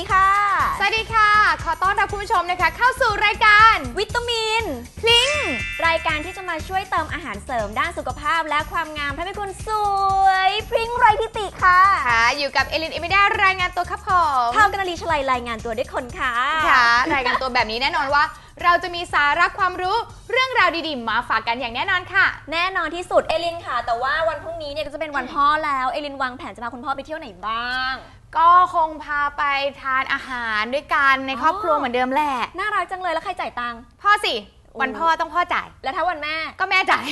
วัสดีค่ะ สวัสดีค่ะ ขอต้อนรับคุณผู้ชมนะคะ เข้าสู่รายการวิตามินพลิงรายการที่จะมาช่วยเติมอาหารเสริมด้านสุขภาพ และความงามให้คุณสวยพริ้งไรทิติค่ะค่ะอยู่กับเอลินเอมิดารายงานตัวครับผมเท่ากันลีชลัยรายงานตัวด้วยคนค่ะค่ะรายงานตัวแบบนี้แน่นอนว่า เราจะมีสาระความรู้เรื่องราวดีๆ มาฝากกันอย่างแน่นอนค่ะ แน่นอนที่สุดเอลินค่ะ แต่ว่าวันพรุ่งนี้เนี่ยก็จะเป็นวันพ่อแล้วเอลินวางแผนจะพาคุณพ่อไปเที่ยวไหนบ้าง ก็คงพาไปทานอาหารด้วยกันในครอบครัวเหมือนเดิมแหละ น่ารักจังเลยแล้วใครจ่ายตังค์ พ่อสิ วันพ่อต้องพ่อจ่าย แล้วถ้าวันแม่ ก็แม่จ่าย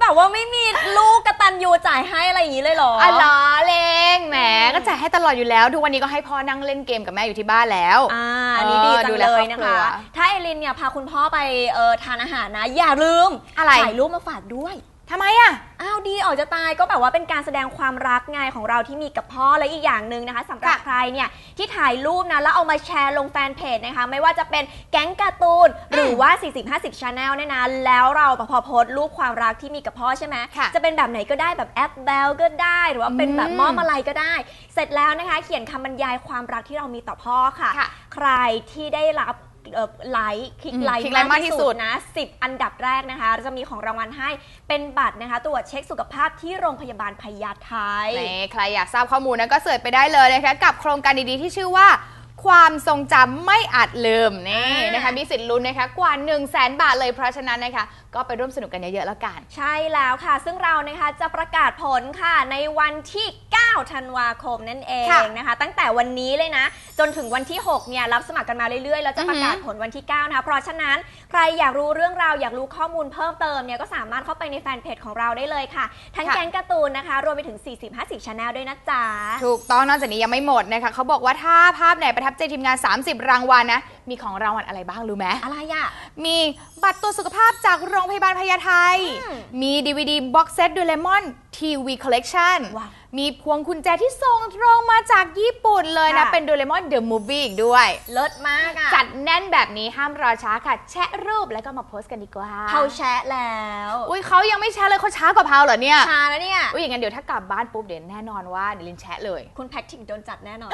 แบบว่าไม่มีลูกกระตันยูจ่ายให้อะไรอย่างนี้เลยเหรออ๋อล้อเล่งแหมก็จ่ายให้ตลอดอยู่แล้ว ทุกวันนี้ก็ให้พ่อนั่งเล่นเกมกับแม่อยู่ที่บ้านแล้ว อ่าอันนี้ดีจัดูงแลเลยครอบนะครัคะวถ้าเอลินเนี่ยพาคุณพ่อไปเออทานอาหารนะ อย่าลืมอะไรถ่ายรูปมาฝากด้วย ทำไมอะ อ้าวดีออกจะตายก็แบบว่าเป็นการแสดงความรักไงของเราที่มีกับพ่อและอีกอย่างหนึ่งนะคะสำหรับค่ะใครเนี่ยที่ถ่ายรูปนะแล้วเอามาแชร์ลงแฟนเพจนะคะ ไม่ว่าจะเป็นแก๊งการ์ตูน หรือว่า 40-50 Channel เนี่ยนะแล้วเราพอโพสต์รูปความรักที่มีกับพ่อใช่ไหมค่ะจะเป็นแบบไหนก็ได้แบบแอปเบลก็ได้หรือว่าเป็นแบบอืมมอบอะไรก็ได้ เสร็จแล้วนะคะ เขียนคำบรรยายความรักที่เรามีต่อพ่อค่ะ ค่ะ ใครที่ได้รับเอ่อ ไลค์คลิกอืมไลค์คลิกไลค์มากที่สุดนะ 10 อันดับแรกนะคะเราจะมีของรางวัลให้เป็นบัตรนะคะ ตรวจเช็คสุขภาพที่โรงพยาบาลพญาไทนี่ใครอยากทราบข้อมูลนะก็เสิร์ชไปได้เลยนะคะกับโครงการดีๆที่ชื่อว่าความทรงจำไม่อาจลืมนี่อ่านนะคะมีสิทธิ์ลุ้นนะคะกว่า 1 0 0 0 0แสนบาทเลยเพราะฉะนั้นนะคะ ก็ไปร่วมสนุกกันเยอะๆแล้วกัน ใช่แล้วค่ะ ซึ่งเรานะคะจะประกาศผลค่ะในวันที่ 9 ธันวาคมนั่นเองค่ะนะคะ ตั้งแต่วันนี้เลยนะ จนถึงวันที่ 6 เนี่ย รับสมัครกันมาเรื่อยๆ แล้วจะประกาศผลวันที่ 9 นะคะ เพราะฉะนั้นใครอยากรู้เรื่องราวอยากรู้ข้อมูลเพิ่มเติมเนี่ยก็สามารถเข้าไปในแฟนเพจของเราได้เลยค่ะ ทั้งค่ะแก๊งการ์ตูนนะคะ รวมไปถึง 40-50 Channel ด้วยนะจ๊ะ ถูกต้องนอกจากนี้ยังไม่หมดนะคะเขาบอกว่าถ้าภาพไหนประทับใจทีมงาน 30 รางวัลนะ มีของรางวัลอะไรบ้างรู้ไหมอะไรอะมีบัตรตัวจสุขภาพจากโรงพยาบาลพญาไทอืมมี DVD Box Set d o r a e m o n TV Collection ว้าว มีพวงกุญแจที่ส่งตรงมาจากญี่ปุ่นเลยนะ ค่ะ เป็น Doraemon The Movie อีกด้วย เลิศมากอะจัดแน่นแบบนี้ห้ามรอช้าค่ะ แชะรูปแล้วก็มาโพสต์กันดีกว่าเขาแชะแล้วอุ้ยเขายังไม่แชะเลยเขาช้ากว่าเพาเหรอเนี่ย ชาแล้วเนี่ย อุ้ยอย่างงั้นเดี๋ยวถ้ากลับบ้านปุ๊บเดี๋ยวแน่นอนว่าเดี๋ยวลินแชะเลยคุณแพ็กทิงโดนจัดแน่นอน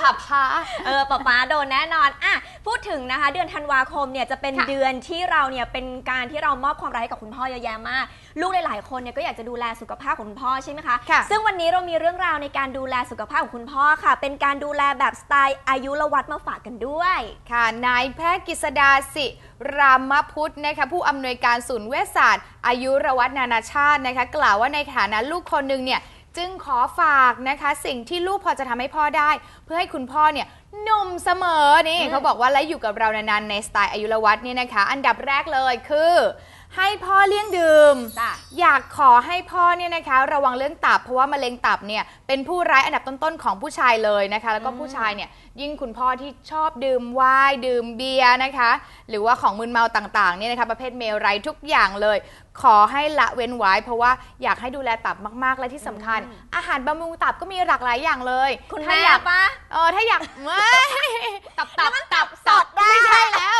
ผับพาเออป๊าป๊าโดนแน่นอนอะพูดถึงนะคะ เดือนธันวาคมเนี่ยจะเป็นค่ะ เดือนที่เราเนี่ยเป็นการที่เรามอบความรักให้กับคุณพ่อเยอะแยะมาก ลูกหลายๆคนเนี่ยก็อยากจะดูแลสุขภาพของคุณพ่อใช่ไหมคะ ค่ะ ซึ่งวันนี้เรามีเรื่องราวในการดูแลสุขภาพของคุณพ่อค่ะ เป็นการดูแลแบบสไตล์อายุรวัตมาฝากกันด้วย ค่ะ นายแพทย์กฤษดาสิ รามพุทธนะคะผู้อำนวยการศูนย์เวชศาสตร์ อายุรวัตนานาชาตินะคะกล่าวว่าในฐานะลูกคนหนึ่งเนี่ยจึงขอฝากนะคะสิ่งที่ลูกพอจะทำให้พ่อได้ เพื่อให้คุณพ่อเนี่ยหนุ่มเสมอนี่อืมเขาบอกว่าและอยู่กับเรานานๆในสไตล์อายุรวัตเนี่ยนะคะ อันดับแรกเลยคือ ให้พ่อเลี้ยงดื่ม จ้ะ อยากขอให้พ่อเนี่ยนะคะ ระวังเรื่องตับ เพราะว่ามะเร็งตับเนี่ยเป็นผู้ร้ายอันดับต้นๆของผู้ชายเลยนะคะ แล้วก็อืมผู้ชายเนี่ยยิ่งคุณพ่อที่ชอบดื่มไวน์ดื่มเบียร์นะคะ หรือว่าของมึนเมาต่างๆเนี่ยนะคะ ประเภทเมลไรทุกอย่างเลย ขอให้ละเว้นไว้เพราะว่าอยากให้ดูแลตับมากๆและที่สำคัญ อาหารบำรุงตับก็มีหลากหลายอย่างเลยคุณถ้าแม่อยาก ปะ เออถ้าอยาก ไม่ตับตับตับสดได้ ไม่ใช่แล้ว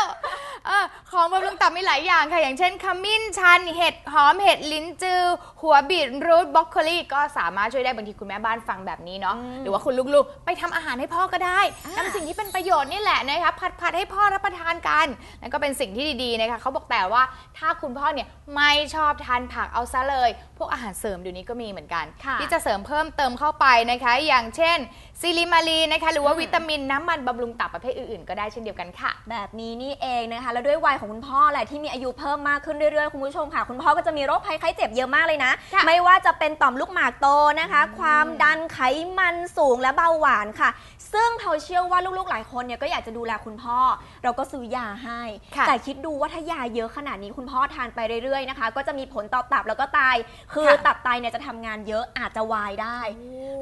เออ ของบำรุงตับมีหลายอย่างค่ะ อย่างเช่นขมิ้นชัน เห็ดหอมเห็ดลิ้นจือ หัวบีทรูทบล็อกโคลีก็สามารถช่วยได้บางทีคุณแม่บ้านฟังแบบนี้เนาะอืมหรือว่าคุณลูกๆ ไปทำอาหารให้พ่อก็ได้อ่าทำสิ่งที่เป็นประโยชน์นี่แหละนะคะผัดผัดให้พ่อรับประทานกันนั่นก็เป็นสิ่งที่ดีๆนะคะเขาบอกแต่ว่าถ้าคุณพ่อเนี่ยไม่ชอบทานผักเอาซะเลย พวกอาหารเสริมเดี๋ยวนี้ก็มีเหมือนกันค่ะที่จะเสริมเพิ่มเติมเข้าไปนะคะ อย่างเช่น ซิลิมารีนะคะ หรือว่าอืมวิตามินน้ำมันบำรุงตับประเภทอื่นๆ ก็ได้เช่นเดียวกันค่ะ แบบนี้นี่เองนะคะ แล้วด้วยวัยของคุณพ่อแหละที่มีอายุเพิ่มมากขึ้นเรื่อยๆ คุณผู้ชมค่ะ คุณพ่อก็จะมีโรคภัยไข้เจ็บเยอะมากเลยนะ ค่ะไม่ว่าจะเป็นต่อมลูกหมากโตนะคะ ความดันไขมันสูงและเบาหวานค่ะ ซึ่งเขาเชื่อว่าลูกๆหลายคนเนี่ยก็อยากจะดูแลคุณพ่อ เราก็ซื้อยาให้ ค่ะ แต่คิดดูว่าถ้ายาเยอะขนาดนี้คุณพ่อทานไปเรื่อยๆนะคะ ก็จะมีผลต่อตับแล้วก็ไตคือค่ะตับไตเนี่ยจะทำงานเยอะอาจจะวายได้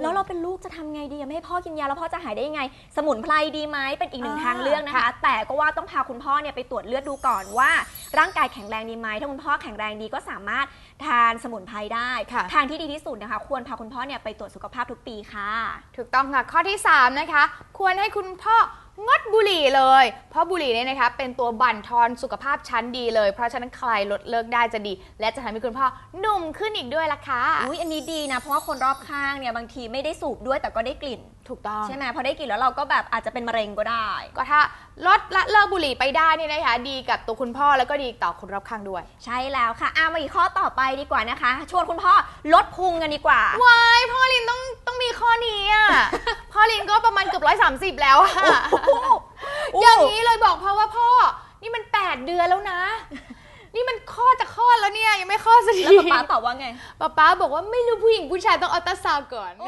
แล้วเราเป็นลูกจะทำไงดีอะไม่ให้พ่อกินยาแล้วพ่อจะหายได้ยังไง สมุนไพรดีไหมเป็นอีกหนึ่งอ่าทางเลือกนะคะค่ะแต่ก็ว่าต้องพาคุณพ่อเนี่ยไปตรวจเลือดดูก่อนว่า ร่างกายแข็งแรงดีไหมถ้าคุณพ่อแข็งแรงดีก็สามารถทานสมุนไพรได้ค่ะทางที่ดีที่สุดนะคะ ควรพาคุณพ่อเนี่ยไปตรวจสุขภาพทุกปีค่ะ ถูกต้องค่ะ ข้อที่ 3 นะคะ ควรให้คุณพ่องดบุหรี่เลย เพราะบุหรี่เนี่ยนะคะเป็นตัวบั่นทอนสุขภาพชั้นดีเลย เพราะฉะนั้นใครลดเลิกได้จะดี และจะทำให้คุณพ่อหนุ่มขึ้นอีกด้วยล่ะค่ะ อุ้ยอันนี้ดีนะ เพราะว่าคนรอบข้างเนี่ยบางทีไม่ได้สูบด้วยแต่ก็ได้กลิ่น ถูกต้อง ใช่ไหมพอได้กลิ่นแล้วเราก็แบบอาจจะเป็นมะเร็งก็ได้ ก็ถ้าลดละเลิกบุหรี่ไปได้นี่นะคะ ดีกับตัวคุณพ่อแล้วก็ดีต่อคนรอบข้างด้วย ใช่แล้วค่ะอามาอีกข้อต่อไปดีกว่านะคะ ชวนคุณพ่อลดพุงกันดีกว่า วายพ่อลินต้องต้องมีข้อนี้อะ พ่อลินก็ประมาณเกือบร้อยสามสิบแล้วอะอย่างนี้เลยบอกพ่อว่าพ่อ นี่มัน 8 เดือนแล้วนะ นี่มันคลอดจะคลอดแล้วเนี่ยยังไม่คลอดสักทีแล้วป๊าป๊าตอบว่าไง ป๊าป๊าบอกว่าไม่รู้ผู้หญิงผู้ชายต้องอัลตราซาวด์ก่อน โอ้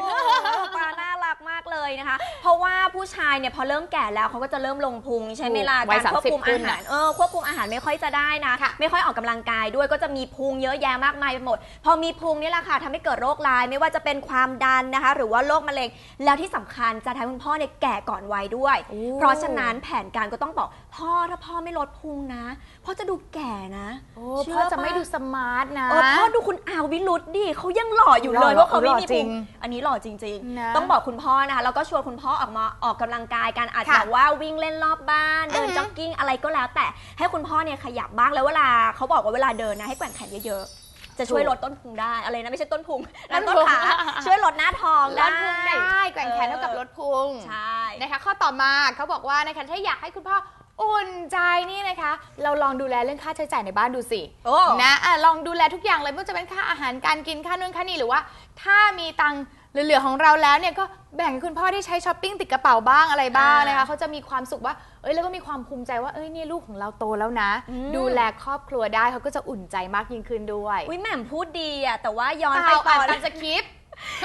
ปลาน่ารักมากเลยนะคะ เพราะว่าผู้ชายเนี่ยพอเริ่มแก่แล้วเขาก็จะเริ่มลงพุงใช่ไหมล่ะวักายรควบคุม30ขึ้อาน หารน่ะเออควบคุมอาหารไม่ค่อยจะได้นะ ค่ะ ไม่ค่อยออกกำลังกายด้วยก็จะมีพุงเยอะแยะมากมายไปหมด พอมีพุงนี่แหละค่ะทำให้เกิดโรคร้ายไม่ว่าจะเป็นความดันนะคะ หรือว่าโรคมะเร็งแล้วที่สำคัญจะทำให้คุณพ่อเนี่ยแก่ก่อนวัยด้วย เพราะฉะนั้นแผนการก็ต้องบอกพ่อถ้าพ่อไม่ลดพุงนะพ่อจะดูแก่นะโอ้เชื่พ่ออจะไม่ปะดูสมาร์ทนะ เออพ่อดูคุณอาววิรุธดิเขายังหล่ออยู่เลยหล่อเพราะเขาไม่มีหล่อจริพุงงอันนี้หล่อจริง นะ ๆ ต้องบอกคุณพ่อนะคะแล้วก็ชวนคุณพ่อออกมาออกกำลังกายการอาจจะค่ะแบบว่าวิ่งเล่นรอบบ้านเดินอือฮึ จ็อกกิ้งอะไรก็แล้ว แต่ให้คุณพ่อเนี่ยขยับบ้างแล้วเวลาเขาบอกว่าเวลาเดินนะให้แกว่งแขนเยอะๆ จะช่วยลดต้นพุงได้อะไรนะไม่ใช่ต้นพุงนั่นต้นขาช่วยลดหน้าท้องลได้ดพุงได้แกว่งแขนเท่ากับลดพุงใช่ นะคะข้อต่อมาเขาบอกว่านะคะถ้าอยากให้คุณพ่อ อุ่นใจนี่นะคะ เราลองดูแลเรื่องค่าใช้จ่ายในบ้านดูสิโอ้ นะอะลองดูแลทุกอย่างเลยไม่ว่าจะเป็นค่าอาหารการกินค่านู่นค่านี่หรือว่า ถ้ามีตังค์เหลือๆของเราแล้วเนี่ยก็แบ่งให้คุณพ่อได้ใช้ช้อปปิ้งติดกระเป๋าบ้างอะไรบ้างนะคะเขาจะมีความสุขว่าเอ้ยแล้วก็มีความภูมิใจว่าเอ้ยนี่ลูกของเราโตแล้วนะดูแลครอบครัวได้เขาก็จะอุ่นใจมากยิ่งขึ้นด้วยอุ้ยแหม่มพูดดีอะแต่ว่าย้อนเปไปล่าตอ่าอนนตามสคริปต์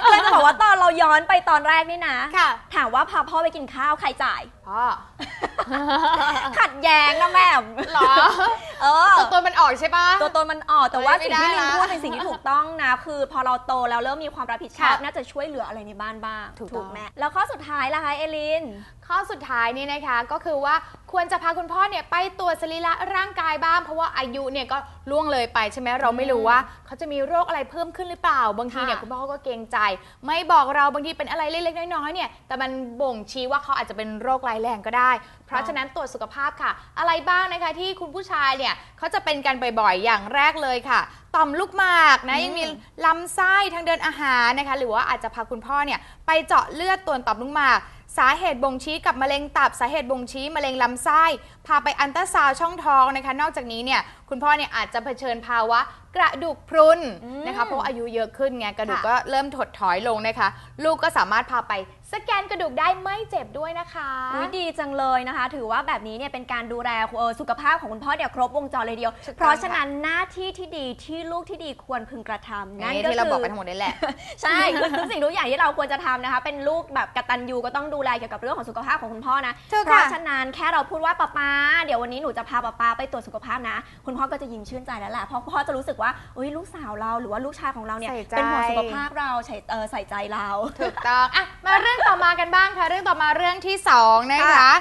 เลยจะบอกว่าตอนเราย้อนไปตอนแรกนี่นะ ค่ะ ถามว่าพาพ่อไปกินข้าวใครจ่าย พ่อขัดแย้งนะแม่มหรอเออ ตัวตนมันออกใช่ปะ ตัวตนมันออกแต่ว่าเฮ้ยสิ่งที่ไม่ลิได้นละพูดเป็นสิ่งที่ถูกต้องนะ คือพอเราโตแล้วเริ่มมีความรับผิดชอบค่ะน่าจะช่วยเหลืออะไรในบ้านบ้าง ถูกต้องไหมแล้วข้อสุดท้ายล่ะคะเอลิน ข้อสุดท้ายนี่นะคะก็คือว่าควรจะพาคุณพ่อเนี่ยไปตรวจสรีระร่างกายบ้าง เพราะว่าอายุเนี่ยก็ล่วงเลยไปใช่ไหมเราไม่รู้ว่า เขาจะมีโรคอะไรเพิ่มขึ้นหรือเปล่า บางทีเนี่ยค่ะคุณพ่อก็เกรงใจ ไม่บอกเราบางทีเป็นอะไรเล็กๆน้อยๆเนี่ยแต่มันบ่งชี้ว่าเขาอาจจะเป็นโรคร้ายแรงก็ได้ เพราะฉะนั้นตรวจสุขภาพค่ะ อะไรบ้างนะคะที่คุณผู้ชายเนี่ยเขาจะเป็นกันบ่อยๆอย่างแรกเลยค่ะต่อมลูกหมากนะอืมยังมีลำไส้ทางเดินอาหารนะคะ หรือว่าอาจจะพาคุณพ่อเนี่ยไปเจาะเลือดตรวจต่อมลูกหมาก สาเหตุบ่งชี้กับมะเร็งตับ สาเหตุบ่งชี้มะเร็งลำไส้ พาไปอันตราซาวช่องท้องนะคะ นอกจากนี้เนี่ย คุณพ่อเนี่ยอาจจะเผชิญภาวะกระดูกพรุนอืมนะคะเพราะว่าอายุเยอะขึ้นไงกระดูกค่ะก็เริ่มถดถอยลงนะคะ ลูกก็สามารถพาไปสแกนกระดูกได้ไม่เจ็บด้วยนะคะอุ๊ยดีจังเลยนะคะ ถือว่าแบบนี้เนี่ยเป็นการดูแลเอ่อสุขภาพของคุณพ่อเนี่ยครบวงจรเลยเดียวถูกต้องเพราะฉะนั้นหน้าที่ที่ดีที่ลูกที่ดีควรพึงกระทำนั่นนี่ก็ที่เราคืบอกอไปทั้งหมดนี่แหละใช่คือทุกสิ่งทุกอย่างที่เราควรจะทำนะคะ เป็นลูกแบบกตัญญูก็ต้องดูแลเกี่ยวกับเรื่องของสุขภาพของคุณพ่อนะถูกเพราะค่ะฉะนั้นแค่เราพูดว่าป๊าป๊าเดี๋ยววันนี้หนูจะพาป๊าป๊าไปตรวจสุขภาพนะคุณพ่อก็จะยิ้มชื่นใจแล้วแหละเพราะพ่อจะรู้สึกว่าเอ้ยลูกสาวเราหรือว่าลูกชายของเราเนี่ยใส่ใจ เป็นห่วงสุขภาพเราใส่เออใส่ใจเรา ถูกต้องอะมาเรื่องต่อมากันบ้างค่ะ เรื่องต่อมาเรื่องที่สองนะคะ ค่ะ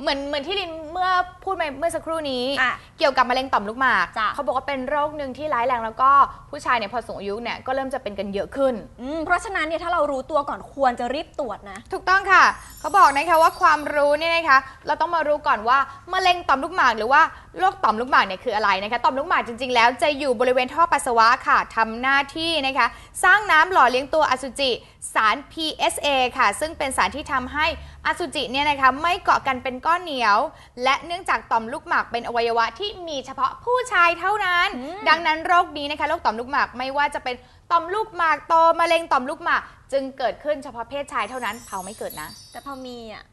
เหมือนเหมือนที่ลินเมื่อพูดไปเมื่อสักครู่นี้ อะเกี่ยวกับมะเร็งต่อมลูกหมากจ้ะ เขาบอกว่าเป็นโรคหนึ่งที่ร้ายแรงแล้วก็ผู้ชายเนี่ยพอสูงอายุเนี่ยก็เริ่มจะเป็นกันเยอะขึ้น อืมเพราะฉะนั้นเนี่ยถ้าเรารู้ตัวก่อนควรจะรีบตรวจนะ ถูกต้องค่ะ เขาบอกนะคะว่าความรู้เนี่ยนะคะ เราต้องมารู้ก่อนว่ามะเร็งต่อมลูกหมากหรือว่า โรคต่อมลูกหมากเนี่ยคืออะไรนะคะต่อมลูกหมากจริง ๆ แล้วจะอยู่บริเวณท่อปัสสาวะค่ะทำหน้าที่นะคะสร้างน้ำหล่อเลี้ยงตัวอสุจิสาร PSA ค่ะ ซึ่งเป็นสารที่ทำให้อสุจิเนี่ยนะคะไม่เกาะกันเป็นก้อนเหนียว และเนื่องจากต่อมลูกหมากเป็นอวัยวะที่มีเฉพาะผู้ชายเท่านั้นอืมดังนั้นโรคนี้นะคะโรคต่อมลูกหมากไม่ว่าจะเป็นต่อมลูกหมากโตมะเร็งต่อมลูกหมาก จึงเกิดขึ้นเฉพาะเพศชายเท่านั้นเผาไม่เกิดนะ แต่พอมีอะ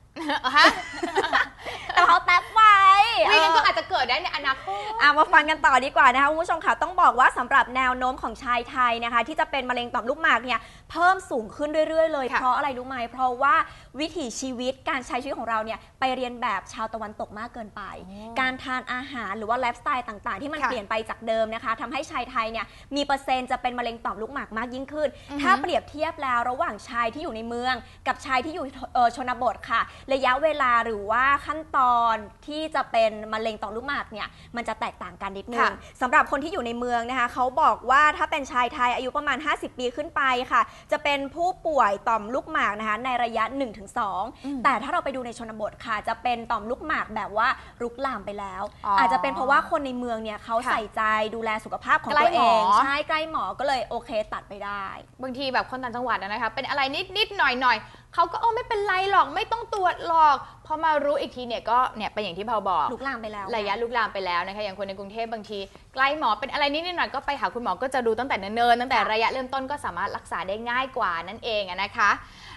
ฮะ แต่เขาแท็บไว้ไม่งั้นเอก็ออาจจะเกิดได้ในอนาคต อะมาฟังกันต่อดีกว่านะคะคุณผู้ชมค่ะต้องบอกว่าสำหรับแนวโน้มของชายไทยนะคะ ที่จะเป็นมะเร็งต่อมลูกหมากเนี่ยเพิ่มสูงขึ้นเรื่อยๆ เลยค่ะเพราะอะไรรู้ไหมเพราะว่าวิถีชีวิตการใช้ชีวิตของเราเนี่ยไปเรียนแบบชาวตะวันตกมากเกินไป การทานอาหารหรือว่าไลฟ์สไตล์ต่างๆ ที่มันค่ะเปลี่ยนไปจากเดิมนะคะทำให้ชายไทยเนี่ยมีเปอร์เซ็นต์จะเป็นมะเร็งต่อมลูกหมากมากยิ่งขึ้นอือฮึถ้าเปรียบเทียบแล้วระหว่างชายที่อยู่ในเมือง กับชายที่อยู่เอ่อชนบทค่ะ ระยะเวลาหรือว่าขั้นตอนที่จะเป็นมะเร็งต่อมลูกหมากเนี่ยมันจะแตกต่างกันนิดนึงค่ะ สำหรับคนที่อยู่ในเมืองนะคะเขาบอกว่าถ้าเป็นชายไทยอายุประมาณ 50 ปีขึ้นไปค่ะ จะเป็นผู้ป่วยต่อมลูกหมากนะคะในระยะ 1-2 แต่ถ้าเราไปดูในชนบทค่ะ จะเป็นต่อมลูกหมากแบบว่ารุกลามไปแล้ว อ๋อออาจจะเป็นเพราะว่าคนในเมืองเนี่ยเขาค่ะใส่ใจดูแลสุขภาพของใกล้ตัวเอหมองใช่ใกล้หมอก็เลยโอเคตัดไปได้ บางทีแบบคนต่างจังหวัดอะนะคะ เป็นอะไรนิดนิดหน่อยหน่อย เขาก็เออไม่เป็นไรหรอกไม่ต้องตรวจหรอกพอมารู้อีกทีเนี่ยก็เนี่ยเป็นอย่างที่เราบอกลุกลามไปแล้ว ระยะลุกลามไปแล้วนะคะอย่างคนในกรุงเทพบางทีใกล้หมอเป็นอะไรนิดหน่อยก็ไปหาคุณหมอก็จะดูตั้งแต่เนิ่นๆตั้งแต่ระยะเริ่มต้นก็สามารถรักษาได้ง่ายกว่านั่นเองอะนะคะ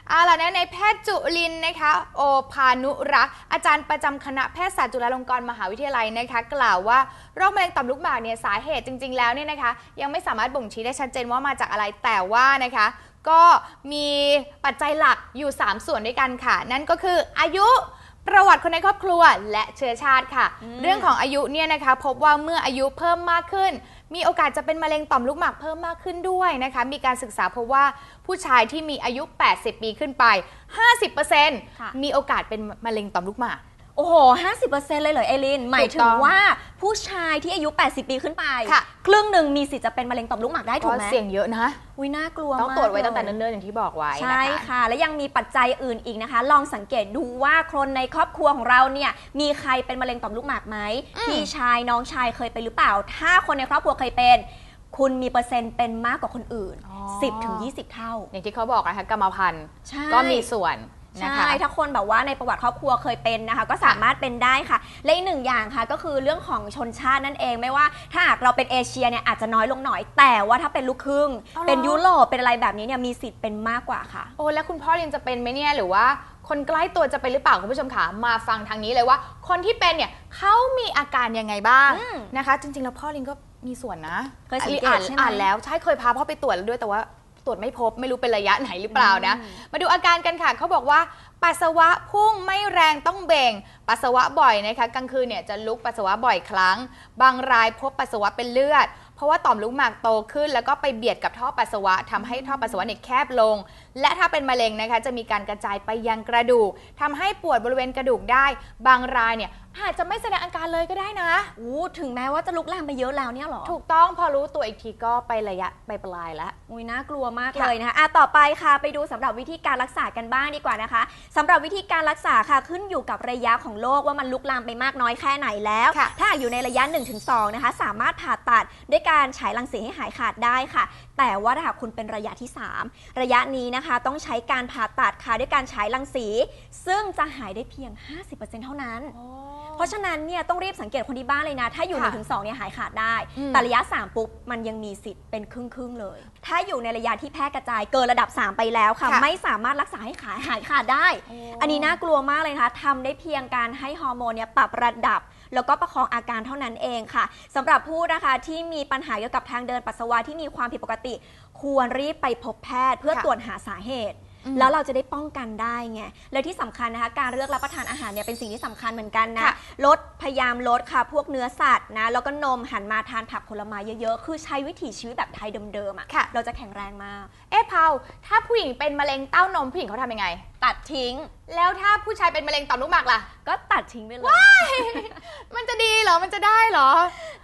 เอาล่ะนะในแพทย์จุลินนะคะ โอพานุรักษ์อาจารย์ประจำคณะแพทยศาสตร์จุฬาลงกรณ์มหาวิทยาลัยนะคะ กล่าวว่าโรคมะเร็งต่อมลูกหมากเนี่ยสาเหตุจริง ๆ แล้วเนี่ยนะคะ ยังไม่สามารถบ่งชี้ได้ชัดเจนว่ามาจากอะไรแต่ว่านะคะ ก็มีปัจจัยหลักอยู่ 3 ส่วนด้วยกันค่ะ นั่นก็คืออายุประวัติคนในครอบครัวและเชื้อชาติค่ะอืมเรื่องของอายุเนี่ยนะคะ พบว่าเมื่ออายุเพิ่มมากขึ้น มีโอกาสจะเป็นมะเร็งต่อมลูกหมากเพิ่มมากขึ้นด้วยนะคะ มีการศึกษาพบว่าผู้ชายที่มีอายุ 80 ปีขึ้นไปค่ะ50%มีโอกาสเป็นมะเร็งต่อมลูกหมาก โอ้โห 50%เลยเหรอเอลิน หมายถึถูกต้งองว่าผู้ชายที่อายุ 80 ปีขึ้นไป ค่ะ ครึ่งหนึ่งมีสิทธิ์จะเป็นมะเร็งต่อมลูกหมากได้ถูก็กไหมเสี่ยงเยอะนะ อุ้ยน่ากลัวต้องมากตรวจไว้ตั้งแต่เลยเนิ่นๆอย่างที่บอกไว้นะคะใช่ค่ะ และยังมีปัจจัยอื่นอีกนะคะ ลองสังเกตดูว่าคนในครอบครัวของเราเนี่ยมีใครเป็นมะเร็งต่อมลูกหมากไหมอืมพี่ชายน้องชายเคยเป็นหรือเปล่า ถ้าคนในครอบครัวเคยเป็น คุณมีเปอร์เซ็นต์เป็นมากกว่าคนอื่นอ๋อ10ถึง20 เท่า อย่างที่เขาบอกนะคะกรรมพันธุ์ใช่ ก็มีส่วน นะคะใช่ถ้าคนแบบว่าในประวัติครอบครัวเคยเป็นนะคะ ก็สามารถเป็นได้ค่ะ และอีกหนึ่งอย่างค่ะ ก็คือเรื่องของชนชาตินั่นเองไม่ว่าถ้าหากเราเป็นเอเชียเนี่ยอาจจะน้อยลงหน่อย แต่ว่าถ้าเป็นลูกครึ่ง เอาเหรอ เป็นยุโรปเป็นอะไรแบบนี้เนี่ยมีสิทธิ์เป็นมากกว่าค่ะ โอ้แล้วคุณพ่อลินจะเป็นไหมเนี่ยหรือว่าคนใกล้ตัวจะเป็นหรือเปล่าคุณผู้ชมคะมาฟังทางนี้เลยว่า คนที่เป็นเนี่ยเขามีอาการยังไงบ้างอืมนะคะ จริงๆแล้วพ่อลินก็มีส่วนนะเคยสังเกตอ่านใช่ไหม อ่านแล้วใช่เคยพาพ่อไปตรวจแล้วด้วยแต่ว่า ตรวจไม่พบไม่รู้เป็นระยะไหนหรือเปล่านะอืมมาดูอาการกันค่ะเขาบอกว่าปัสสาวะพุ่งไม่แรงต้องเบ่ง ปัสสาวะบ่อยนะคะกลางคืนเนี่ยจะลุกปัสสาวะบ่อยครั้ง บางรายพบปัสสาวะเป็นเลือด เพราะว่าต่อมลูกหมากโตขึ้น แล้วก็ไปเบียดกับท่อปัสสาวะทำให้ท่อปัสสาวะเนี่ยแคบลง และถ้าเป็นมะเร็งนะคะจะมีการกระจายไปยังกระดูกทำให้ปวดบริเวณกระดูกได้ บางรายเนี่ยอาจจะไม่แสดงอาการเลยก็ได้นะอู้ถึงแม้ว่าจะลุกลามไปเยอะแล้วเนี่ยเหรอ ถูกต้องพอรู้ตัวอีกทีก็ไประยะไปปลายแล้วอุ้ยน่ากลัวมากค่ะเลยนะคะอะต่อไปค่ะไปดูสำหรับวิธีการรักษากันบ้างดีกว่านะคะสำหรับวิธีการรักษาค่ะขึ้นอยู่กับระยะของโรคว่ามันลุกลามไปมากน้อยแค่ไหนแล้วค่ะถ้าหากอยู่ในระยะ 1-2นะคะสามารถผ่าตัดด้วยการฉายรังสีให้หายขาดได้ค่ะ แต่ว่าถ้าหากคุณเป็นระยะที่ 3 ระยะนี้นะคะ ต้องใช้การผ่าตัดค่ะด้วยการฉายรังสี ซึ่งจะหายได้เพียง 50%เท่านั้น เพราะฉะนั้นเนี่ยต้องรีบสังเกตคนที่บ้านเลยนะ ถ้าอยู่ ค่ะ1-2ถึง2เนี่ยหายขาดได้ อืม แต่ระยะ 3 ปุ๊บ มันยังมีสิทธิ์เป็นครึ่งครึ่งๆเลย ถ้าอยู่ในระยะที่แพร่กระจายเกินระดับ 3 ไปแล้วค่ะ ค่ะไม่สามารถรักษาให้ขายหายขาดได้ อันนี้น่ากลัวมากเลยนะคะทำได้เพียงการให้ฮอร์โมนเนี่ยปรับระดับ แล้วก็ประคองอาการเท่านั้นเองค่ะสำหรับผู้นะคะที่มีปัญหาเกี่ยวกับทางเดินปัสสาวะที่มีความผิดปกติ ควรรีบไปพบแพทย์เพื่อค่ะตรวจหาสาเหตุอืม แล้วเราจะได้ป้องกันได้ไงและที่สำคัญนะคะการเลือกรับประทานอาหารเนี่ยเป็นสิ่งที่สำคัญเหมือนกันนะค่ะลดพยายามลดค่ะพวกเนื้อสัตว์นะแล้วก็นมหันมาทานผักผลไม้เยอะๆ คือใช้วิถีชีวิตแบบไทยเดิมๆอะค่ะเราจะแข็งแรงมาก เอ๊ะเผาถ้าผู้หญิงเป็นมะเร็งเต้านมผู้หญิงเขาทำยังไง ตัดทิ้ง แล้วถ้าผู้ชายเป็นมะเร็งต่อมลูกหมากล่ะ ก็ตัดทิ้งไปเลยมันจะดีเหรอมันจะได้เหรอ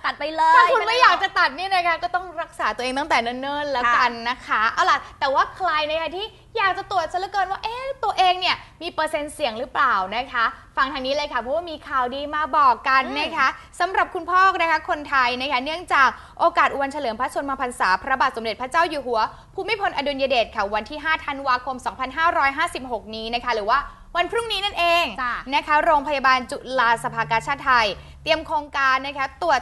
ตัดไปเลยถ้าคุณด้ไม่อยากจะตัดเนี่ยนะคะก็ต้องรักษาตัวเองตั้งแต่เนิ่นๆแล้วกันนะคะเอาล่ะแต่ว่าใครนะคะที่ อยากจะตรวจซะเหลือเกินว่าเอ๊ะตัวเองเนี่ยมีเปอร์เซ็นต์เสี่ยงหรือเปล่านะคะ ฟังทางนี้เลยค่ะเพราะว่ามีข่าวดีมาบอกกันนะคะสำหรับคุณพ่อนะคะคนไทยนะคะเนื่องจากโอกาสวันเฉลิมพระชนมพรรษาพระบาทสมเด็จพระเจ้าอยู่หัว ภูมิพลอดุลยเดชค่ะวันที่ 5 ธันวาคม 2556 นี้นะคะหรือว่าวันพรุ่งนี้นั่นเองจ้ะนะคะโรงพยาบาลจุฬาสภากาชาติไทย เตรียมโครงการนะคะตรวจ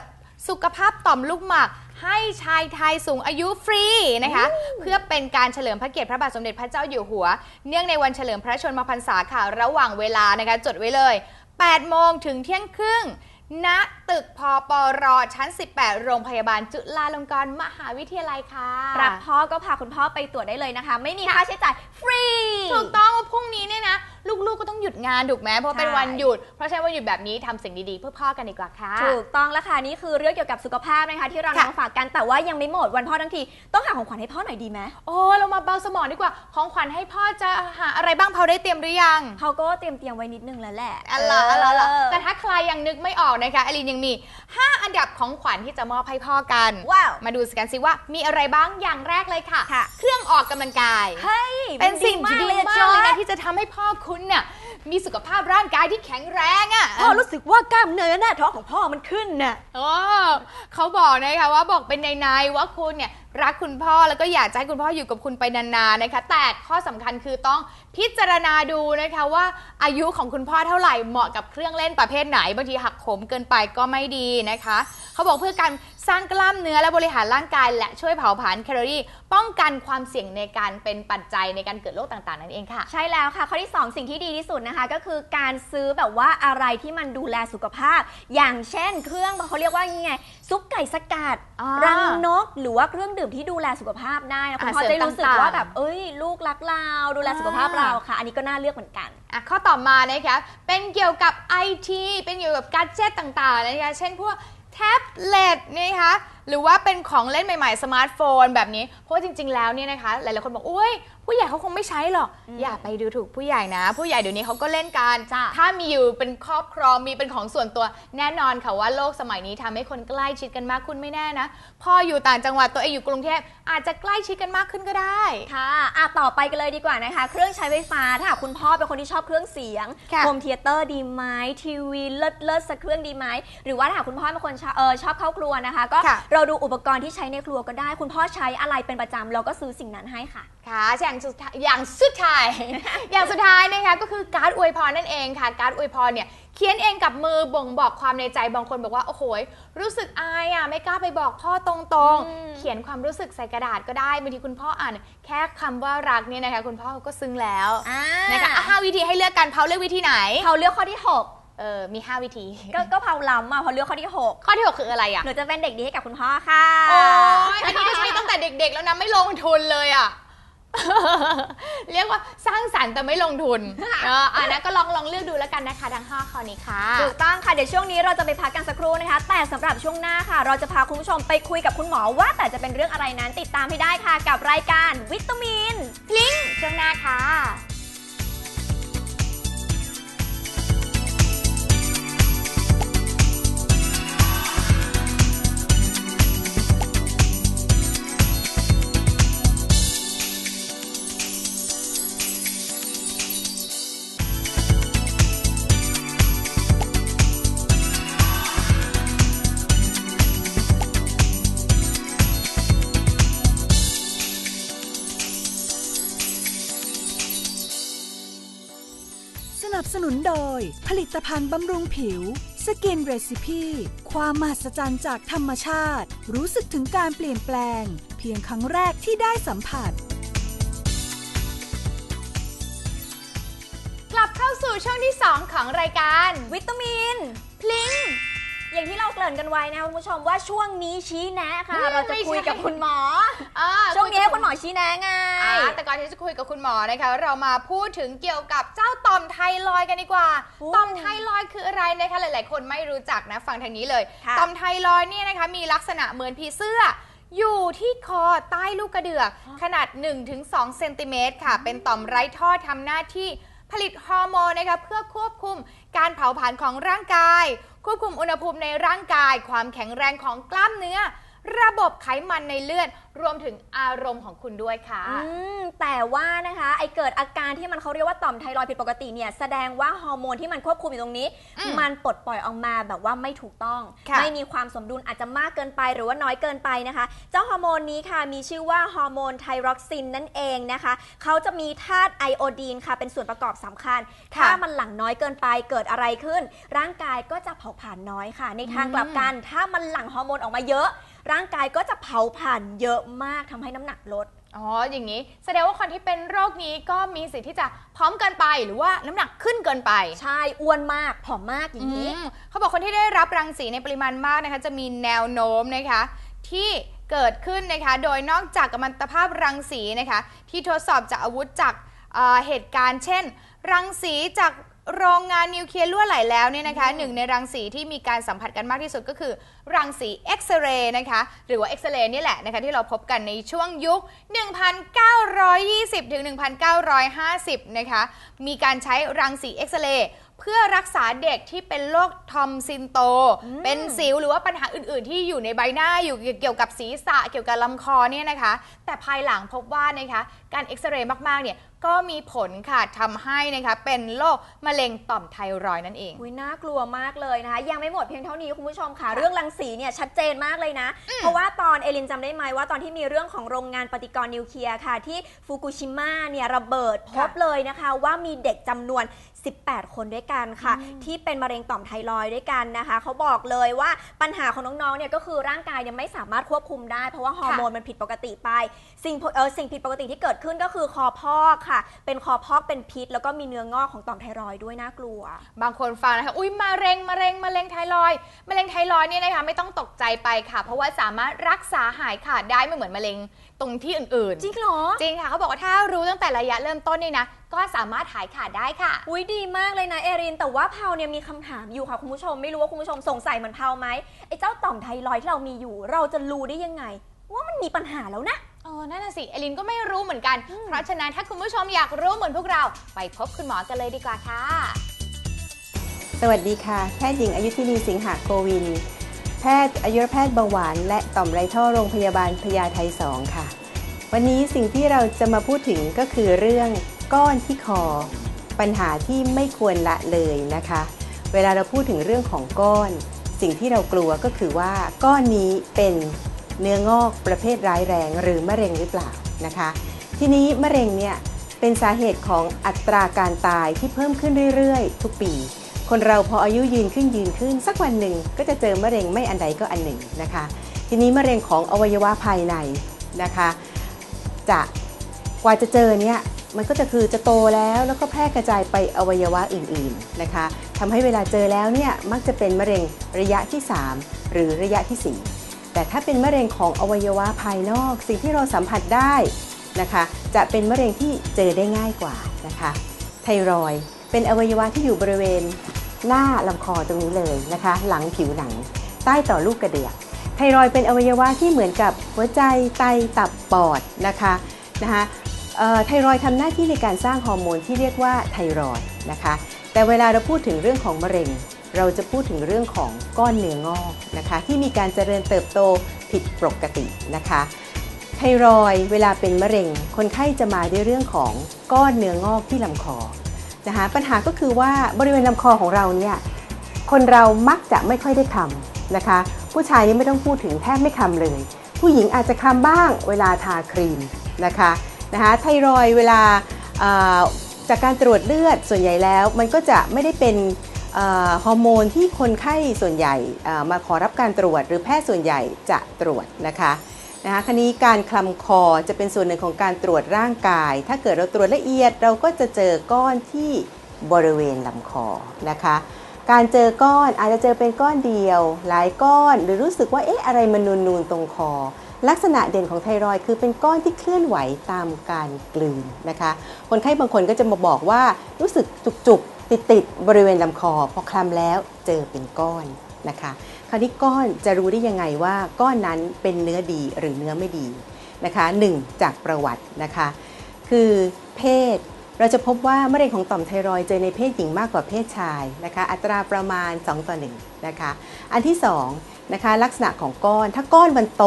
สุขภาพต่อมลูกหมาก ให้ชายไทยสูงอายุฟรีนะคะ เพื่อเป็นการเฉลิมพระเกียรติพระบาทสมเด็จพระเจ้าอยู่หัว เนื่องในวันเฉลิมพระชนมพรรษาค่ะ ระหว่างเวลานะคะจดไว้เลย 8 โมงถึงเที่ยงครึ่งณตึกพปรชั้น 18 โรงพยาบาลจุฬาลงกรณ์มหาวิทยาลัยค่ะรับพ่อก็พาคุณพ่อไปตรวจได้เลยนะคะ ไม่มีค่าใช้จ่ายฟรี ถูกต้องว่าพรุ่งนี้เนี่ยนะลูกๆก็ต้องหยุดงานถูกไหมเพราะเป็นใช่วันหยุด เพราะฉะนั้นวันหยุดแบบนี้ทำสิ่งดีๆ เพื่อพ่อกันดีกว่าค่ะ ถูกต้องแล้วค่ะนี่คือเรื่องเกี่ยวกับสุขภาพนะคะ ที่เราค่ะนำมาฝากกันแต่ว่ายังไม่หมดวันพ่อทั้งทีต้องหาของขวัญให้พ่อหน่อยดีไหมโอ้เรามาเบาสมองดีกว่าของขวัญให้พ่อจะหาอะไรบ้างเผาได้เตรียมหรือยังเขาก็เตรียมเตรียมๆไว้นิดนึงแล้วแหละอ๋อเหรออ๋อเหรอเออแต่ถ้าใครยังนึกไม่ออกนะคะอลินยังมี 5 อันดับของขวัญที่จะมอบให้พ่อกันว้าวมาดูกันสิว่ามีอะไรบ้างอย่างแรกเลยค่ะค่ะเครื่องออกกำลังกายเฮ้ยเป็นสิ่งที่ดีอะมากจอเลยร์นะจที่จะทำให้พ่อคุณเนี่ยมีสุขภาพร่างกายที่แข็งแรงอะ่ะพ่อรู้สึกว่ากล้ามเนื้อหน้าท้องของพ่อมันขึ้นน่ะโอ้เขาบอกนะคะว่าบอกเป็นในๆว่าคุณเนี่ยรักคุณพ่อแล้วก็อยากจะให้คุณพ่ออยู่กับคุณไปนานๆนะคะ แต่ข้อสำคัญคือต้องพิจารณาดูนะคะว่าอายุของคุณพ่อเท่าไหร่เหมาะกับเครื่องเล่นประเภทไหนบางทีหักโหมเกินไปก็ไม่ดีนะคะ เขาบอกเพื่อการ สร้างกล้ามเนื้อและบริหารร่างกาย และช่วยเผาผลาญแคลอรี่ ป้องกันความเสี่ยงในการเป็นปัจจัยในการเกิดโรคต่างๆ นั่นเองค่ะ ใช่แล้วค่ะ ข้อที่ 2 สิ่งที่ดีที่สุดนะคะ ก็คือการซื้อแบบว่าอะไรที่มันดูแลสุขภาพ อย่างเช่น เครื่องเขาเรียกว่ายังไงซุปไก่สกัดอ่ารังนก หรือว่าเครื่องดื่มที่ดูแลสุขภาพได้นะคุณอ่าพ่อเสริมจะได้รู้สึกต่างๆว่าแบบเอ้ย ลูกรักเราดูแลสุขภาพอ่า เราค่ะ อันนี้ก็น่าเลือกเหมือนกัน อะข้อต่อมานะคะเป็นเกี่ยวกับ IT เป็นเกี่ยวกับการเจ็ตต่างๆนะคะเช่นพวกแท็บเล็ตนะคะหรือว่าเป็นของเล่นใหม่ๆ สมาร์ทโฟนแบบนี้ เพราะว่าจริง ๆ แล้วเนี่ยนะคะหลายๆคนบอกอุ้ยผู้ใหญ่เขาคงไม่ใช้หรอกอืมอย่าไปดูถูกผู้ใหญ่นะ ผู้ใหญ่เดี๋ยวนี้เขาก็เล่นกันจ้ะถ้ามีอยู่เป็นครอบครองมีเป็นของส่วนตัว แน่นอนค่ะว่าโลกสมัยนี้ทำให้คนใกล้ชิดกันมากขึ้นไม่แน่นะ พ่ออยู่ต่างจังหวัดตัวเองอยู่กรุงเทพอาจจะใกล้ชิดกันมากขึ้นก็ได้ค่ะอะต่อไปกันเลยดีกว่านะคะ เครื่องใช้ไฟฟ้าถ้าหากคุณพ่อเป็นคนที่ชอบเครื่องเสียงค่ะโฮมเทเตอร์ดีไหมทีวีเลิศเลิศสักเครื่องดีไหมหรือว่าถ้าหากคุณพ่อเป็นคนชอบเออชอบเข้าครัวนะคะ ก็ค่ะเราดูอุปกรณ์ที่ใช้ในครัวก็ได้ คุณพ่อใช้อะไรเป็นประจำเราก็ซื้อสิ่งนั้นให้ค่ะค่ะอย่างสุดท้ายอย่างสุดท้ายอย่างสุดท้ายนะคะก็คือการ์ดอวยพรนั่นเองค่ะ การ์ดอวยพรเนี่ยเขียนเองกับมือบ่งบอกความในใจบางคนบอกว่า โอ้โหยรู้สึกอายอะไม่กล้าไปบอกพ่อตรงอืมๆเขียนความรู้สึกใส่กระดาษก็ได้บางทีคุณพ่ออ่าน แค่คำว่ารักเนี่ยนะคะคุณพ่อก็ซึ้งแล้วอ่านะคะอะห้าวิธีให้เลือกกันเพาเลือกวิธีไหนเขาเลือกข้อที่เออมี 5 วิธี6ก็ก็เผาล้ำอะพอเลือกข้อที่ข้อที่ 6 คืออะไรอะ6หนูจะเป็นเด็กดีให้กับคุณพ่อค่ะ โอ้ยอันนี้ก็ใช้ตั้งแต่เด็กๆ แล้วนะ ไม่ลงทุนเลยอะ เรียกว่าสร้างสรรค์แต่ไม่ลงทุนเอออะนะก็ลองลองเลือกดูแล้วกันนะคะทั้งห้าข้อนี้ค่ะ ถูกต้องค่ะ เดี๋ยวช่วงนี้เราจะไปพักกันสักครู่นะคะ แต่สำหรับช่วงหน้าค่ะ เราจะพาคุณผู้ชมไปคุยกับคุณหมอว่า แต่จะเป็นเรื่องอะไรนั้นติดตามให้ได้ค่ะ กับรายการวิตามินพลิงช่วงหน้าค่ะ ผลิตภัณฑ์บำรุงผิว สกินเรซิปีความมหัศจรรย์จากธรรมชาติ รู้สึกถึงการเปลี่ยนแปลง เพียงครั้งแรกที่ได้สัมผัส กลับเข้าสู่ช่วงที่ 2 ของรายการ วิตามิน พลิง อย่างที่เราเกริ่นกันไว้นะคะคุณผู้ชมว่าช่วงนี้ชี้แนะค่ะอืมเราจะคุยไม่ใช่กับคุณหมอ อ่าช่วงนี้ให้คุณหมอชี้แนะไง อ่าแต่ก่อนที่จะคุยกับคุณหมอนะคะ เรามาพูดถึงเกี่ยวกับเจ้าต่อมไทรอยด์กันดีกว่า โอ้ต่อมไทรอยด์คืออะไรนะคะ หลาย ๆ คนไม่รู้จักนะ ฟังทางนี้เลย ค่ะ ต่อมไทรอยด์เนี่ยนะคะ มีลักษณะเหมือนผีเสื้อ อยู่ที่คอใต้ลูกกระเดือก ขนาด 1-2เซนติเมตรค่ะ เป็นต่อมไร้ท่อทำหน้าที่ผลิตฮอร์โมนนะคะเพื่อควบคุมการเผาผลาญของร่างกาย ควบคุมอุณหภูมิในร่างกาย ความแข็งแรงของกล้ามเนื้อ ระบบไขมันในเลือด รวมถึงอารมณ์ของคุณด้วยค่ะ อืมแต่ว่านะคะไอเกิดอาการที่มันเขาเรียกว่าต่อมไทรอยด์ผิดปกติเนี่ยแสดงว่าฮอร์โมนที่มันควบคุมอยู่ตรงนี้ อืมมันปลดปล่อยออกมาแบบว่าไม่ถูกต้อง ค่ะ ไม่มีความสมดุลอาจจะมากเกินไปหรือว่าน้อยเกินไปนะคะ เจ้าฮอร์โมนนี้ค่ะมีชื่อว่าฮอร์โมนไทรอกซินนั่นเองนะคะเขาจะมีธาตุไอโอดีนค่ะเป็นส่วนประกอบสำคัญค่ะถ้ามันหลั่งน้อยเกินไปเกิดอะไรขึ้น ร่างกายก็จะเผาผลาญน้อยค่ะ ในทางกลับกัน ถ้ามันหลั่งฮอร์โมนออกมาเยอะ ร่างกายก็จะเผาผลาญเยอะมากทำให้น้ำหนักลด อ๋อ อย่างนี้แสดงว่าคนที่เป็นโรคนี้ก็มีสิทธิ์ที่จะพร้อมเกินไปหรือว่าน้ำหนักขึ้นเกินไปใช่อ้วนมากผอมมากอย่างนี้ อืมเขาบอกคนที่ได้รับรังสีในปริมาณมากนะคะ จะมีแนวโน้มนะคะ ที่เกิดขึ้นนะคะ โดยนอกจากกัมมันตภาพรังสีนะคะ ที่ทดสอบจากอาวุธจากเอ่อเหตุการณ์ เช่น รังสีจาก โรงงานนิวเคลียร์รั่วไหลแล้วเนี่ยนะคะหนึ่งในรังสีที่มีการสัมผัสกันมากที่สุดก็คือ รังสีเอ็กซเรย์นะคะหรือว่าเอ็กซเรย์นี่แหละนะคะที่เราพบกันในช่วงยุค 1920 ถึง 1950 นะคะมีการใช้รังสีเอ็กซเรย์เพื่อรักษาเด็กที่เป็นโรคทอมซินโตอืมเป็นสิวหรือว่าปัญหาอื่น ๆ ที่อยู่ในใบหน้าอยู่เกี่ยวกับศีรษะเกี่ยวกับลำคอเนี่ยนะคะ แต่ภายหลังพบว่านะคะการเอ็กซเรย์มากๆเนี่ยก็มีผลค่ะทำให้นะคะเป็นโรคมะเร็งต่อมไทรอยด์นั่นเองอุ้ยน่ากลัวมากเลยนะคะ ยังไม่หมดเพียงเท่านี้คุณผู้ชมค่ะ เรื่องรังสีเนี่ยชัดเจนมากเลยนะ เพราะว่าตอนเอลินจำได้ไหมว่าตอนที่มีเรื่องของโรงงานปฏิกรณ์นิวเคลียร์ค่ะ ที่ฟุกุชิมะเนี่ยระเบิดพค่ะบเลยนะคะ ว่ามีเด็กจำนวน 18 คนด้วยกันค่ะ ที่เป็นมะเร็งต่อมไทรอยด์ด้วยกันนะคะเขาบอกเลยว่าปัญหาของน้องๆเนี่ยก็คือร่างกายเนี่ยไม่สามารถควบคุมได้เพราะว่าฮอร์โมนมันผิดปกติไป สิ่งเออสิ่งผิดปกติที่เกิดขึ้นก็คือคอพอกค่ะ เป็นคอพอกเป็นพิษ แล้วก็มีเนื้องอกของต่อมไทรอยด์ด้วยน่ากลัว บางคนฟังนะคะอุ้ยมะเร็งมะเร็งมะเร็งไทรอยด์มะเร็งไทรอยด์เนี่ยนะคะไม่ต้องตกใจไปค่ะ เพราะว่าสามารถรักษาหายขาดได้ไม่เหมือนมะเร็งตรงที่อื่นๆ จริงเหรอ จริงค่ะเขาบอกว่าถ้ารู้ตั้งแต่ระยะเริ่มต้นนี่นะ ก็สามารถหายขาดได้ค่ะ อุ้ยดีมากเลยนะเอริน แต่ว่าเพาเนี่ยมีคำถามอยู่ค่ะคุณผู้ชม ไม่รู้ว่าคุณผู้ชมสงสัยเหมือนเพาไหมไอ้เจ้าต่อมไทรอยด์ที่เรามีอยู่ เราจะรู้ได้ยังไง ว่ามันมีปัญหาแล้วนะเออนั่นน่ะสิเอลินก็ไม่รู้เหมือนกัน เพราะฉะนั้นถ้าคุณผู้ชมอยากรู้เหมือนพวกเรา ไปพบคุณหมอกันเลยดีกว่าค่ะ สวัสดีค่ะ แพทย์หญิงอายุทินีสิงหาโกวิน แพทย์อายุรแพทย์เบาหวาน และต่อมไรท่อโรงพยาบาลพญาไท2ค่ะ วันนี้สิ่งที่เราจะมาพูดถึงก็คือเรื่องก้อนที่คอ ปัญหาที่ไม่ควรละเลยนะคะ เวลาเราพูดถึงเรื่องของก้อน สิ่งที่เรากลัวก็คือว่าก้อนนี้เป็น เนื้องอกประเภทร้ายแรง หรือมะเร็งหรือเปล่านะคะ ทีนี้มะเร็งเนี่ยเป็นสาเหตุของอัตราการตายที่เพิ่มขึ้นเรื่อยๆ ทุกปี คนเราพออายุยืนขึ้นยืนขึ้น สักวันหนึ่งก็จะเจอมะเร็งไม่อันใดก็อันหนึ่งนะคะ ทีนี้มะเร็งของอวัยวะภายในนะคะ จะกว่าจะเจอเนี่ยมันก็จะคือจะโตแล้วแล้วก็แพร่กระจายไปอวัยวะอื่นๆนะคะทำให้เวลาเจอแล้วเนี่ยมักจะเป็นมะเร็งระยะที่ 3 หรือระยะทีสี่4 แต่ถ้าเป็นมะเร็งของอวัยวะภายนอกสิ่งที่เราสัมผัสได้นะคะ จะเป็นมะเร็งที่เจอได้ง่ายกว่านะคะ ไทรอยเป็นอวัยวะที่อยู่บริเวณหน้าลำคอตรงนี้เลยนะคะ หลังผิวหนัง ใต้ต่อลูกกระเดือกไทรอยเป็นอวัยวะที่เหมือนกับหัวใจไตตับปอดนะคะนะคะไทรอยทำหน้าที่ในการสร้างฮอร์โมนที่เรียกว่าไทรอยนะคะ แต่เวลาเราพูดถึงเรื่องของมะเร็ง เราจะพูดถึงเรื่องของก้อนเนื้องอกนะคะ ที่มีการเจริญเติบโตผิดปกตินะคะไทรอยเวลาเป็นมะเร็ง คนไข้จะมาด้วยเรื่องของก้อนเนื้องอกที่ลำคอนะคะปัญหาก็คือว่าบริเวณลำคอของเราเนี่ยคนเรามักจะไม่ค่อยได้คำนะคะ ผู้ชายนี่ไม่ต้องพูดถึงแทบไม่คำเลย ผู้หญิงอาจจะคำบ้างเวลาทาครีมนะคะนะคะไทรอยเวลาจากการตรวจเลือดส่วนใหญ่แล้ว มันก็จะไม่ได้เป็น ฮอร์โมนที่คนไข้ส่วนใหญ่มาขอรับการตรวจ หรือแพทย์ส่วนใหญ่จะตรวจนะคะนะคะคันนี้การคลำคอจะเป็นส่วนหนึ่งของการตรวจร่างกาย ถ้าเกิดเราตรวจละเอียดเราก็จะเจอก้อนที่บริเวณลำคอนะคะ การเจอก้อนอาจจะเจอเป็นก้อนเดียว หลายก้อนหรือรู้สึกว่าเอ๊ะอะไรมันนูนๆตรงคอ ลักษณะเด่นของไทรอยด์คือเป็นก้อนที่เคลื่อนไหวตามการกลืนนะคะ คนไข้บางคนก็จะมาบอกว่ารู้สึกจุกๆ ติดๆบริเวณลำคอพอคลำแล้วเจอเป็นก้อนนะคะ คราวนี้ก้อนจะรู้ได้ยังไงว่าก้อนนั้นเป็นเนื้อดีหรือเนื้อไม่ดีนะคะหนึ่งจากประวัตินะคะ คือเพศเราจะพบว่ามะเร็งของต่อมไทรอยด์เจอในเพศหญิงมากกว่าเพศชายนะคะ อัตราประมาณ 2 ต่อ1นะคะอันที่2นะคะลักษณะของก้อนถ้าก้อนมันโต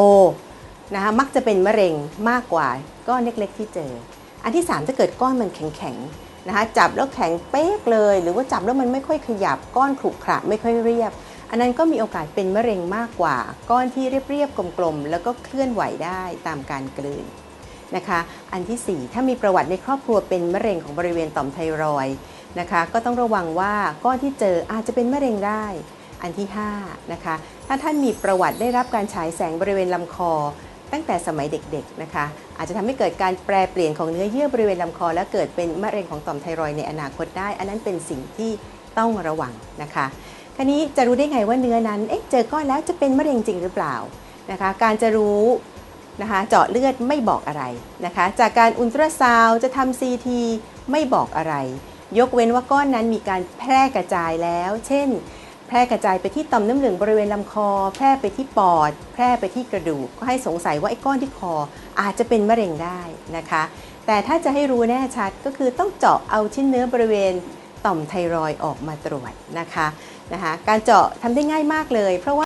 นะคะมักจะเป็นมะเร็งมากกว่าก้อนเล็กๆที่เจอ อันที่ 3 ถ้าเกิดก้อนมันแข็งๆ นะคะจับแล้วแข็งเป๊กเลย หรือว่าจับแล้วมันไม่ค่อยขยับก้อนขรุขระไม่ค่อยเรียบ อันนั้นก็มีโอกาสเป็นมะเร็งมากกว่า ก้อนที่เรียบๆกลมๆ แล้วก็เคลื่อนไหวได้ตามการกลืนนะคะอันทีสี่4 ถ้ามีประวัติในครอบครัวเป็นมะเร็งของบริเวณต่อมไทรอยนะคะก็ต้องระวังว่าก้อนที่เจออาจจะเป็นมะเร็งได้ อันที่5นะคะถ้าท่านมีประวัติได้รับการฉายแสงบริเวณลำคอ ตั้งแต่สมัยเด็กๆนะคะ อาจจะทำให้เกิดการแปรเปลี่ยนของเนื้อเยื่อบริเวณลำคอ และเกิดเป็นมะเร็งของต่อมไทรอยด์ในอนาคตได้ อันนั้นเป็นสิ่งที่ต้องระวังนะคะ คราวนี้จะรู้ได้ไงว่าเนื้อนั้นเอ๊ะเจอก้อนแล้วจะเป็นมะเร็งจริงหรือเปล่านะคะ การจะรู้นะคะเจาะเลือดไม่บอกอะไรนะคะ จากการอุลตราซาวด์จะทำซีทีไม่บอกอะไร ยกเว้นว่าก้อนนั้นมีการแพร่กระจายแล้ว เช่น ร่กระจายไปที่ต่อมน้ำเหลืองบริเวณลำคอ แพร่ไปที่ปอด แพร่ไปที่กระดูก ก็ให้สงสัยว่าไอ้ก้อนที่คออาจจะเป็นมะเร็งได้นะคะ แต่ถ้าจะให้รู้แน่ชัดก็คือต้องเจาะเอาชิ้นเนื้อบริเวณต่อมไทรอยออกมาตรวจนะคะนะคะ การเจาะทำได้ง่ายมากเลยเพราะว่า